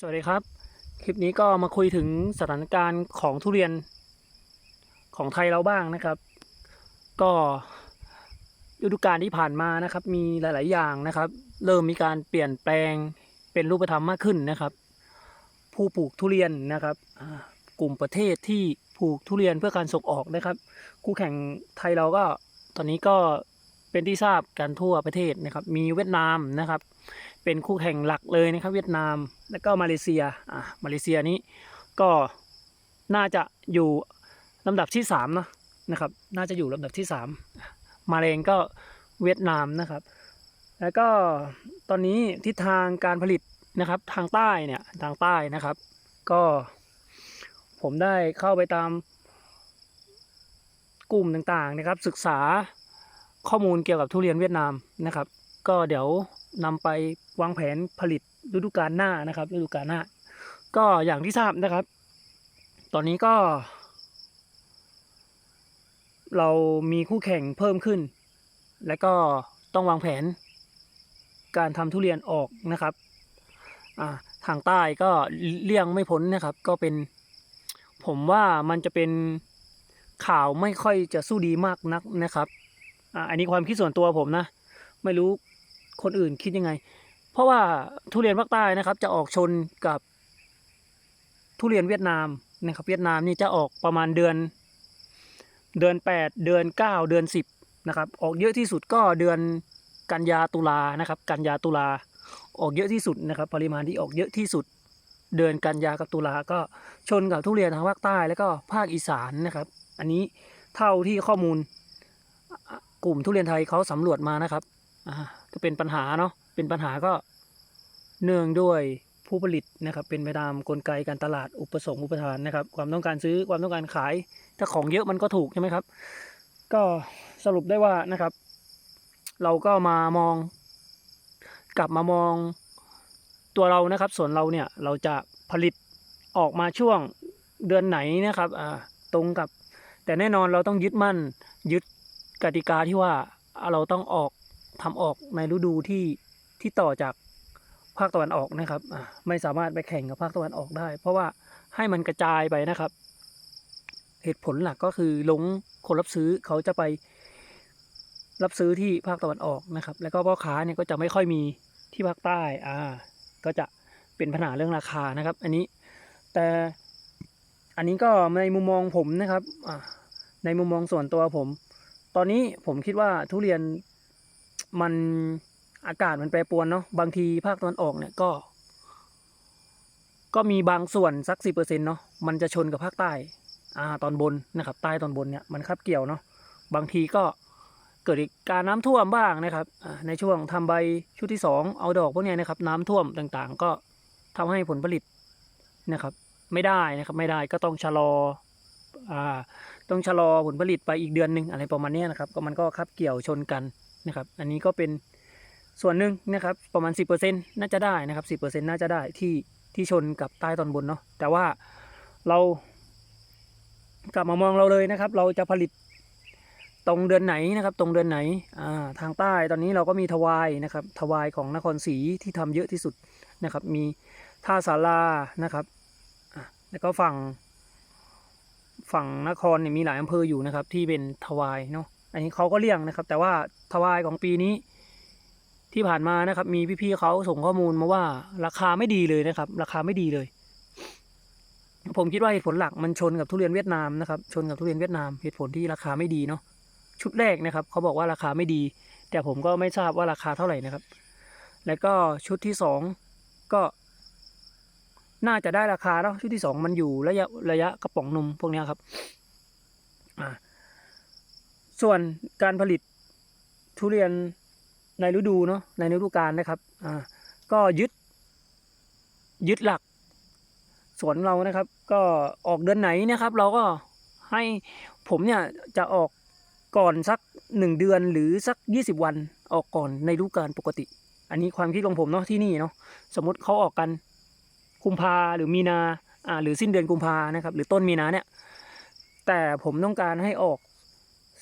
สวัสดีครับ คลิปนี้ก็มาคุยถึงสถานการณ์ของทุเรียนของไทยเราบ้างนะครับ ก็ฤดูกาลที่ผ่านมานะครับ มีหลาย ๆ อย่างนะครับ เริ่มมีการเปลี่ยนแปลงเป็นรูปธรรมมากขึ้นนะครับ ผู้ปลูกทุเรียนนะครับกลุ่มประเทศที่ปลูกทุเรียนเพื่อการส่งออกนะครับ คู่แข่งไทยเราก็ตอนนี้ก็เป็นที่ทราบกันทั่วประเทศนะครับ มีเวียดนามนะครับ เป็นคู่แข่งหลักเลยนะครับเวียดนาม แล้วก็มาเลเซียอ่ามาเลเซียนี้ก็น่าจะอยู่ลำดับที่สามนะนะครับ น่าจะอยู่ลำดับที่สามมาเลงก็เวียดนามนะครับ แล้วก็ตอนนี้ทิศทางการผลิตนะครับทางใต้เนี่ยทางใต้นะครับ ก็ผมได้เข้าไปตามกลุ่มต่างๆนะครับ ศึกษาข้อมูลเกี่ยวกับทุเรียนเวียดนามนะครับ ก็เดี๋ยว นำไปวางแผนผลิตฤดูกาลหน้านะครับฤดูกาลหน้า ก็อย่างที่ทราบนะครับ ตอนนี้ก็ เรามีคู่แข่งเพิ่มขึ้น และก็ต้องวางแผน การทำทุเรียนออกนะครับทางใต้ก็เลี่ยงไม่พ้นนะครับ ก็เป็น ผมว่ามันจะเป็นข่าวไม่ค่อยจะสู้ดีมากนักนะครับ อันนี้ความคิดส่วนตัวผมนะ ไม่รู้ คนอื่นคิดยังไง เพราะว่าทุเรียนภาคใต้นะครับ จะออกชนกับทุเรียนเวียดนามนะครับ เวียดนามนี่จะออกประมาณเดือน เดือนแปดเดือนเก้าเดือนสิบนะครับ ออกเยอะที่สุดก็เดือนกันยาตุลานะครับ กันยาตุลาออกเยอะที่สุดนะครับ ปริมาณที่ออกเยอะที่สุด เดือนกันยากับตุลาก็ชนกับทุเรียนทางภาคใต้แล้วก็ภาคอีสานนะครับ อันนี้เท่าที่ข้อมูลกลุ่มทุเรียนไทยเขาสำรวจมานะครับอ่า ก็เป็นปัญหาเนาะเป็นปัญหาก็เนื่องด้วยผู้ผลิตนะครับเป็นไปตามกลไกการตลาดอุปสงค์อุปทานนะครับ ความต้องการซื้อความต้องการขาย ถ้าของเยอะมันก็ถูกใช่ไหมครับ ก็สรุปได้ว่านะครับ เราก็มามอง กลับมามองตัวเรานะครับส่วนเราเนี่ยเราจะผลิตออกมาช่วงเดือนไหนนะครับอ่าตรงกับ แต่แน่นอนเราต้องยึดมั่นยึดกติกาที่ว่าเราต้องออก ทำออกในฤดูที่ที่ต่อจากภาคตะวันออกนะครับไม่สามารถไปแข่งกับภาคตะวันออกได้ เพราะว่าให้มันกระจายไปนะครับ เหตุผลหลักก็คือหลงคนรับซื้อเขาจะไปรับซื้อที่ภาคตะวันออกนะครับ แล้วก็พ่อค้าเนี่ยก็จะไม่ค่อยมีที่ภาคใต้อ่าก็จะเป็นปัญหาเรื่องราคานะครับ อันนี้แต่อันนี้ก็ในมุมมองผมนะครับในมุมมองส่วนตัวผม ตอนนี้ผมคิดว่าทุเรียน มันอากาศมันแปรปรวนเนาะบางทีภาคตะวันออกเนี่ยก็ ก็มีบางส่วนสักสิเปอร์เซ็นต์เนาะมันจะชนกับภาคใต้อ่าตอนบนนะครับ ใต้ตอนบนเนี่ยมันคับเกี่ยวเนาะบางทีก็เกิดการน้ำท่วมบ้างนะครับในช่วงทำใบชุดที่สองเอาดอกพวกนี้นะครับ น้ำท่วมต่างๆ ก็ทำให้ผลผลิตนะครับ ไม่ได้นะครับไม่ได้ก็ต้องชะลออ่าต้องชะลอผลผลิตไปอีกเดือนหนึ่งอะไรประมาณนี้นะครับ ก็มันก็คับเกี่ยวชนกัน นะครับ อันนี้ก็เป็นส่วนหนึ่งนะครับประมาณ 10%น่าจะได้นะครับ 10%น่าจะได้ที่ที่ชนกับใต้ตอนบนเนาะแต่ว่าเรากลับมามองเราเลยนะครับ เราจะผลิตตรงเดือนไหนนะครับ ตรงเดือนไหนอ่าทางใต้ตอนนี้เราก็มีทวายนะครับทวายของนครศรีที่ทำเยอะที่สุดนะครับ มีท่าสารานะครับอะแล้วก็ฝั่งฝั่งนครเนี่ยมีหลายอำเภออยู่นะครับ ที่เป็นทวายเนาะ อันนี้เขาก็เลี่ยงนะครับ แต่ว่าทวายของปีนี้ ที่ผ่านมานะครับ มีพี่ๆเขาส่งข้อมูลมาว่าราคาไม่ดีเลยนะครับ ราคาไม่ดีเลย ผมคิดว่าเหตุผลหลักมันชนกับทุเรียนเวียดนามนะครับ ชนกับทุเรียนเวียดนาม เหตุผลที่ราคาไม่ดีเนาะชุดแรกนะครับเขาบอกว่าราคาไม่ดี แต่ผมก็ไม่ทราบว่าราคาเท่าไหร่นะครับ แล้วก็ชุดที่สองก็น่าจะได้ราคาเนาะชุดที่สองมันอยู่ระยะระยะกระป๋องนมพวกนี้ครับ อ่า ส่วนการผลิตทุเรียนในฤดูเนาะในฤดูกาลนะครับอ่าก็ยึด ยึดหลัก สวนเรานะครับ ก็ออกเดือนไหนนะครับ เราก็ให้ผมเนี่ยจะออกก่อนสักหนึ่งเดือนหรือสักยี่สิบวันออกก่อนในฤดูกาลปกติ อันนี้ความคิดของผมเนาะที่นี่เนาะสมมติเขาออกกันกุมภาหรือมีนาอ่าหรือสิ้นเดือนกุมภานะครับ หรือต้นมีนาเนี่ย แต่ผมต้องการให้ออก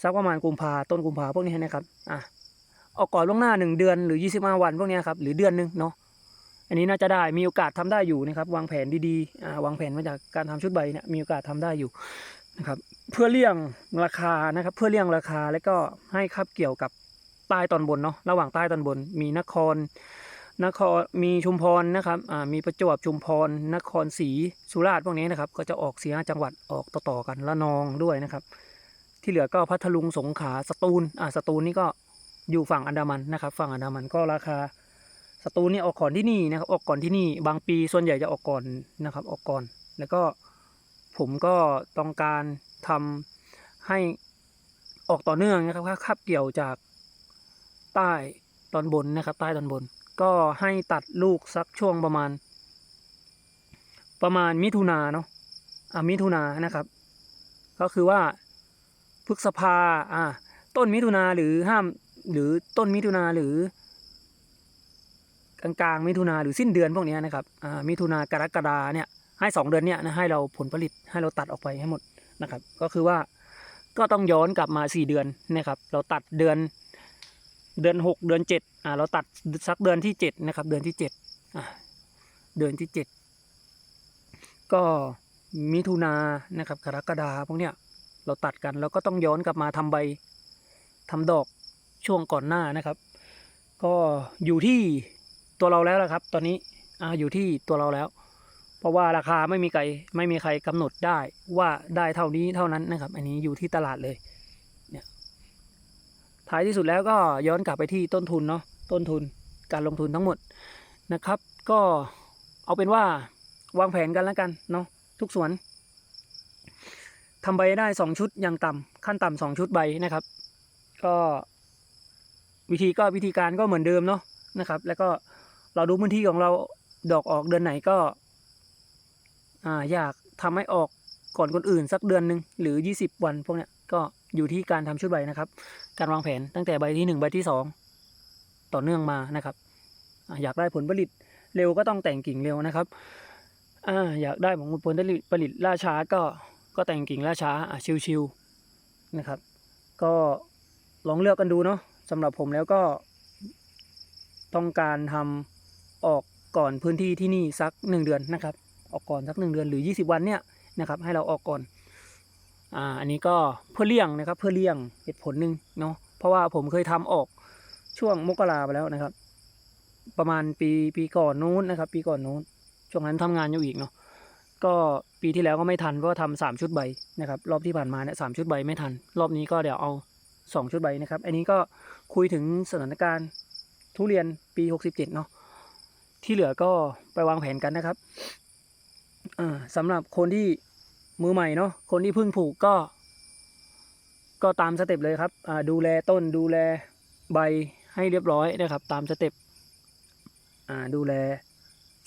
สักประมาณกุมภาต้นกุมภาพวกนี้นะครับอะออกก่อนล่วงหน้าหนึ่งเดือนหรือยี่สิบห้าวันพวกนี้ครับหรือเดือนหนึ่งเนาะอันนี้น่าจะได้มีโอกาสทำได้อยู่นะครับ วางแผนดีๆอ่าวางแผนมาจากการทำชุดใบเนี่ยมีโอกาสทำได้อยู่นะครับเพื่อเลี่ยงราคานะครับ เพื่อเลี่ยงราคาแล้วก็ให้คับเกี่ยวกับใต้ตอนบนเนาะระหว่างใต้ตอนบน มีนคร นครมีชุมพรนะครับอ่ามีประจวบชุมพร นครศรีสุราษฎร์พวกนี้นะครับ ก็จะออกเสียจังหวัดออกต่อๆกันละนองด้วยนะครับ ที่เหลือก็พัทลุงสงขลาสตูลอ่าสตูลนี่ก็อยู่ฝั่งอันดามันนะครับฝั่งอันดามันก็ราคาสตูลนี่ออกก่อนที่นี่นะครับออกก่อนที่นี่บางปีส่วนใหญ่จะออกก่อนนะครับออกก่อน แล้วก็ผมก็ต้องการทำให้ออกต่อเนื่องนะครับคาบเกี่ยวจากใต้ตอนบนนะครับ ใต้ตอนบน ก็ให้ตัดลูกสักช่วงประมาณ ประมาณมิถุนาเนาะอ่ามิถุนานะครับ ก็คือว่า พฤษภาอ่าต้นมิถุนาหรือห้ามหรือต้นมิถุนาหรือกลางกลางๆมิถุนาหรือสิ้นเดือนพวกเนี้ยนะครับอ่ามิถุนากรกฎาเนี่ยให้สองเดือนเนี่ยนะให้เราผลผลิตให้เราตัดออกไปให้หมดนะครับ ก็คือว่าก็ต้องย้อนกลับมาสี่เดือนนะครับ เราตัดเดือนเดือนหกเดือนเจ็ดอ่าเราตัดสักเดือนที่เจ็ดนะครับเดือนที่เจ็ดอ่าเดือนที่เจ็ดก็มิถุนานะครับกรกฎาพวกเนี้ย เราตัดกันแล้วก็ต้องย้อนกลับมาทำใบทำดอกช่วงก่อนหน้านะครับ ก็อยู่ที่ตัวเราแล้วละครับ ตอนนี้ออยู่ที่ตัวเราแล้ว เพราะว่าราคาไม่มีใครไม่มีใครกำหนดได้ว่าได้เท่านี้เท่านั้นนะครับ อันนี้อยู่ที่ตลาดเลยเนี่ยท้ายที่สุดแล้วก็ย้อนกลับไปที่ต้นทุนเนาะต้นทุนการลงทุนทั้งหมดนะครับ ก็เอาเป็นว่าวางแผนกันแล้วกันเนาะทุกสวน ทำใบได้สองชุดอย่างต่ำขั้นต่ำสองชุดใบนะครับ ก็วิธีก็วิธีการก็เหมือนเดิมเนาะนะครับ แล้วก็เราดูพื้นที่ของเราดอกออกเดือนไหนก็อ่าอยากทำให้ออกก่อนคนอื่นสักเดือนหนึ่งหรือยี่สิบวันพวกเนี้ยก็อยู่ที่การทำชุดใบนะครับ การวางแผนตั้งแต่ใบที่หนึ่งใบที่สองต่อเนื่องมานะครับออยากได้ผลผลิตเร็วก็ต้องแต่งกิ่งเร็วนะครับออยากได้ผลผลิตผลิตล่าช้าก็ ก็แต่งกิ่งล่าช้าอะชิวๆนะครับ ก็ลองเลือกกันดูเนาะสำหรับผมแล้วก็ ต้องการทำออกก่อนพื้นที่ที่นี่สักหนึ่งเดือนนะครับ ออกก่อนสักหนึ่งเดือนหรือ 20 วันเนี่ยนะครับ ให้เราออกก่อนอ่าอันนี้ก็เพื่อเลี่ยงนะครับ เพื่อเลี่ยงเหตุผลหนึ่งเนาะเพราะว่าผมเคยทำออกช่วงมกราไปแล้วนะครับ ประมาณปีปีก่อนนู้นนะครับ ปีก่อนนู้นช่วงนั้นทำงานอยู่อีกเนาะก็ ปีที่แล้วก็ไม่ทันเพราะทำสามชุดใบนะครับรอบที่ผ่านมาเนี่ยสามชุดใบไม่ทัน รอบนี้ก็เดี๋ยวเอาสองชุดใบนะครับ อันนี้ก็คุยถึงสถานการณ์ทุเรียนปีหกสิบเจ็ดเนาะที่เหลือก็ไปวางแผนกันนะครับอ่าสำหรับคนที่มือใหม่เนาะคนที่เพิ่งผูกก็ ก็ตามสเต็ปเลยครับดูแลต้นดูแลใบให้เรียบร้อยนะครับ ตามสเต็ปดูแล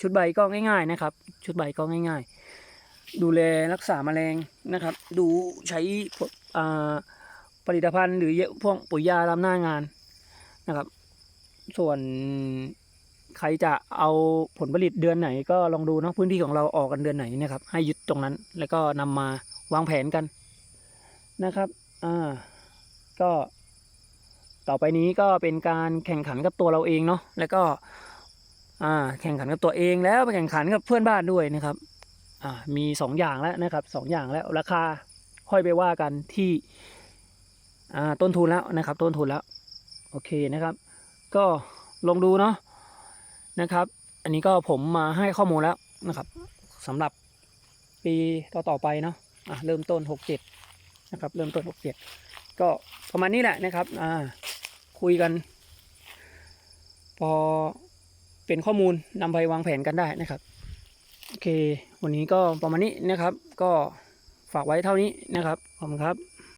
ชุดใบก็ง่าย ๆ นะครับ ชุดใบก็ง่าย ๆ ดูแลรักษาแมลงนะครับ ดูใช้พวกผลิตภัณฑ์หรือพวกปุ๋ยยาตามหน้างานนะครับ ส่วนใครจะเอาผลผลิตเดือนไหน ก็ลองดูเนาะพื้นที่ของเราออกกันเดือนไหนนะครับ ให้ยึดตรงนั้น แล้วก็นำมาวางแผนกันนะครับอ่าก็ต่อไปนี้ก็เป็นการแข่งขันกับตัวเราเองเนาะแล้วก็อ่าแข่งขันกับตัวเองแล้วไปแข่งขันกับเพื่อนบ้านด้วยนะครับ อ่ามีสองอย่างแล้วนะครับสองอย่างแล้วราคาค่อยไปว่ากันที่อ่าต้นทุนแล้วนะครับ ต้นทุนแล้วโอเคนะครับ ก็ลองดูเนาะนะครับ อันนี้ก็ผมมาให้ข้อมูลแล้วนะครับสำหรับปีต่อต่อไปเนาะอะเริ่มต้นหกเจ็ดนะครับเริ่มต้นหกเจ็ดก็ประมาณนี้แหละนะครับอ่าคุยกัน พอเป็นข้อมูลนำไปวางแผนกันได้นะครับ โอเค วันนี้ก็ประมาณนี้นะครับ ก็ฝากไว้เท่านี้นะครับ ขอบคุณครับ